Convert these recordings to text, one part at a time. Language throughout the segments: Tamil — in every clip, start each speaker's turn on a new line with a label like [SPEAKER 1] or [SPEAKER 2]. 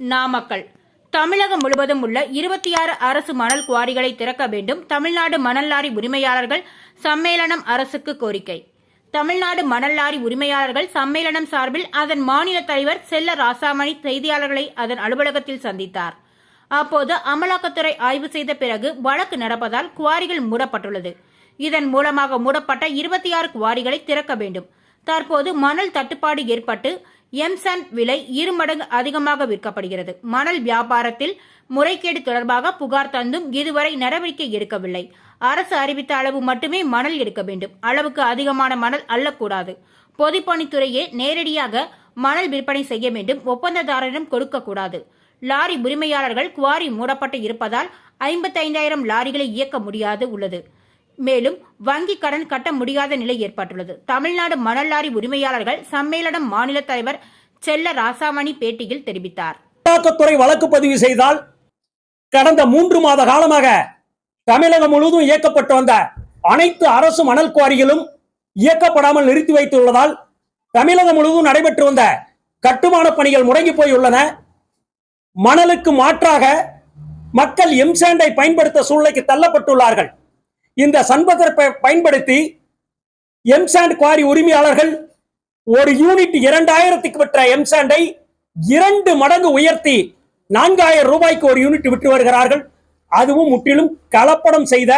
[SPEAKER 1] நாமக்கல். தமிழகம் முழுவதும் உள்ள இருபத்தி ஆறு அரசு மணல் குவாரிகளை திறக்க வேண்டும் தமிழ்நாடு மணல் லாரி உரிமையாளர்கள் சம்மேளனம் அரசுக்கு கோரிக்கை. தமிழ்நாடு மணல் லாரி உரிமையாளர்கள் சம்மேளனம் சார்பில் அதன் மாநில தலைவர் செல்ல ராசாமணி செய்தியாளர்களை அதன் அலுவலகத்தில் சந்தித்தார். அப்போது அமலாக்கத்துறை ஆய்வு செய்த பிறகு வழக்கு நடப்பதால் குவாரிகள் மூடப்பட்டுள்ளது. இதன் மூலமாக மூடப்பட்ட இருபத்தி ஆறு குவாரிகளை திறக்க வேண்டும். தற்போது மணல் தட்டுப்பாடு ஏற்பட்டு எம்சன் விலை இரு மடங்கு அதிகமாக விற்கப்படுகிறது. மணல் வியாபாரத்தில் முறைகேடு தொடர்பாக புகார் தந்தும் இதுவரை நடவடிக்கை எடுக்கவில்லை. அரசு அறிவித்த அளவு மட்டுமே மணல் எடுக்க வேண்டும். அளவுக்கு அதிகமான மணல் அள்ளக்கூடாது. பொதுப்பணித்துறையே நேரடியாக மணல் விற்பனை செய்ய வேண்டும். ஒப்பந்ததாரரிடம் கொடுக்கக்கூடாது. லாரி உரிமையாளர்கள் குவாரி மூடப்பட்டு இருப்பதால் ஐம்பத்தைந்தாயிரம் லாரிகளை இயக்க முடியாது உள்ளது. மேலும் வங்கி கடன் கட்ட முடியாத நிலை ஏற்பட்டுள்ளது. தமிழ்நாடு மணல் லாரி உரிமையாளர்கள் சம்மேளனம் மாநில தலைவர் செல்ல ராசாமணி பேட்டியில் தெரிவித்தார்.
[SPEAKER 2] அமலாக்கத்துறை வழக்கு பதிவு செய்தால் கடந்த மூன்று மாத காலமாக தமிழகம் முழுவதும் இயக்கப்பட்டு வந்த அனைத்து அரசு மணல் குவாரிகளும் இயக்கப்படாமல் நிறுத்தி வைத்துள்ளதால் தமிழகம் முழுவதும் நடைபெற்று வந்த கட்டுமான பணிகள் முடங்கி போயுள்ளன. மணலுக்கு மாற்றாக மக்கள் எம்சாண்டை பயன்படுத்த சூழ்நிலைக்கு தள்ளப்பட்டுள்ளார்கள். இந்த சண்பத்தை பயன்படுத்தி எம்சாண்ட் குவாரி உரிமையாளர்கள் ஒரு யூனிட் இரண்டாயிரத்துக்கு விற்ற எம்சாண்டை இரண்டு மடங்கு உயர்த்தி நான்காயிரம் ரூபாய்க்கு ஒரு யூனிட் விற்று வருகிறார்கள். அதுவும் முற்றிலும் கலப்படம் செய்த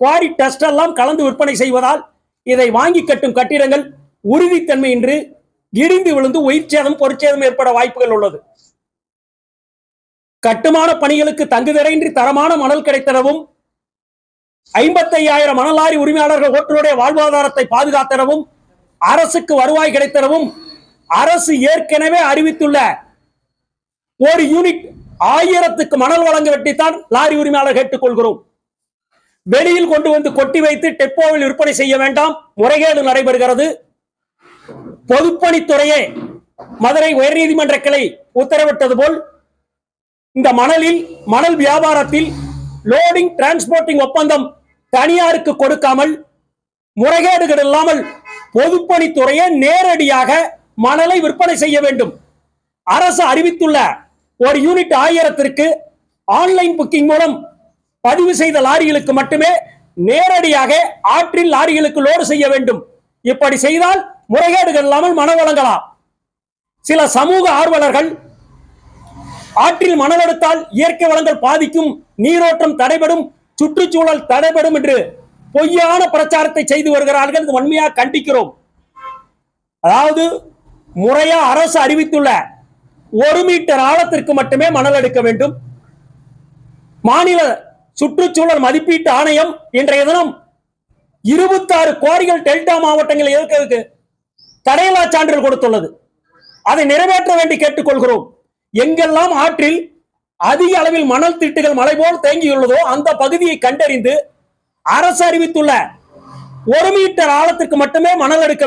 [SPEAKER 2] குவாரி டஸ்ட் எல்லாம் கலந்து விற்பனை செய்வதால் இதை வாங்கி கட்டும் கட்டிடங்கள் உறுதித்தன்மையின்றி இடிந்து விழுந்து உயிர் சேதம் பொருட்சேதம் ஏற்பட வாய்ப்புகள் உள்ளது. கட்டுமான பணிகளுக்கு தங்குதடையின்றி தரமான மணல் கிடைத்தனவும் ஐம்பத்தையாயிரம் மணலாரி உரிமையாளர்கள் ஓட்டுநருடைய வாழ்வாதாரத்தை பாதுகாத்தனவும் அரசுக்கு வருவாய் கிடைத்தனவும் அரசு ஏற்கனவே அறிவித்துள்ள ஒரு யூனிட் ஆயிரத்துக்கு மணல் வழங்க வெட்டித்தான் லாரி உரிமையாளர் கேட்டுக்கொள்கிறோம். வெளியில் கொண்டு வந்து கொட்டி வைத்து டெப்போவில் விற்பனை செய்ய வேண்டாம். முறைகேடு நடைபெறுகிறது. பொதுப்பணித்துறையே மதுரை உயர்நீதிமன்ற கிளை உத்தரவிட்டது போல் இந்த மணலில் மணல் வியாபாரத்தில் லோடிங் டிரான்ஸ்போர்ட்டிங் ஒப்பந்தம் தனியாருக்கு கொடுக்காமல் முறைகேடுகள் இல்லாமல் பொதுப்பணித்துறையே நேரடியாக மணலை விற்பனை செய்ய வேண்டும். அரசு அறிவித்துள்ள ஒரு யூனிட் ஆயிரத்திற்கு ஆன்லைன் புக்கிங் மூலம் பதிவு செய்த லாரிகளுக்கு மட்டுமே நேரடியாக ஆற்றில் லாரிகளுக்கு லோடு செய்ய வேண்டும். இப்படி செய்தால் முறைகேடுகள் இல்லாமல் மன வழங்கலாம். சில சமூக ஆர்வலர்கள் ஆற்றில் மணல் எடுத்தால் இயற்கை வளங்கள் பாதிக்கும் நீரோட்டம் தடைபடும் சுற்றுச்சூழல் தடைபடும் என்று பொய்யான பிரச்சாரத்தை செய்து வருகிறார்கள் வன்மையாக கண்டிக்கிறோம். அதாவது முறையா அரசு அறிவித்துள்ள ஒரு மீட்டர் ஆழத்திற்கு மட்டுமே மணல் எடுக்க வேண்டும். மாநில சுற்றுச்சூழல் மதிப்பீட்டு ஆணையம் இன்றைய தினம் இருபத்தாறு குவாரிகள் டெல்டா மாவட்டங்களில் இருக்கிறதுக்கு தடையில்லா சான்றிதழ் கொடுத்துள்ளது. அதை நிறைவேற்ற வேண்டி கேட்டுக்கொள்கிறோம். எங்கெல்லாம் ஆற்றில் அதிக அளவில் மணல் திட்டுகள் மலை போல் தேங்கியுள்ளதோ அந்த பகுதியை கண்டறிந்து அரசு அறிவித்துள்ள ஒரு மீட்டர் ஆழத்திற்கு மட்டுமே மணல் எடுக்க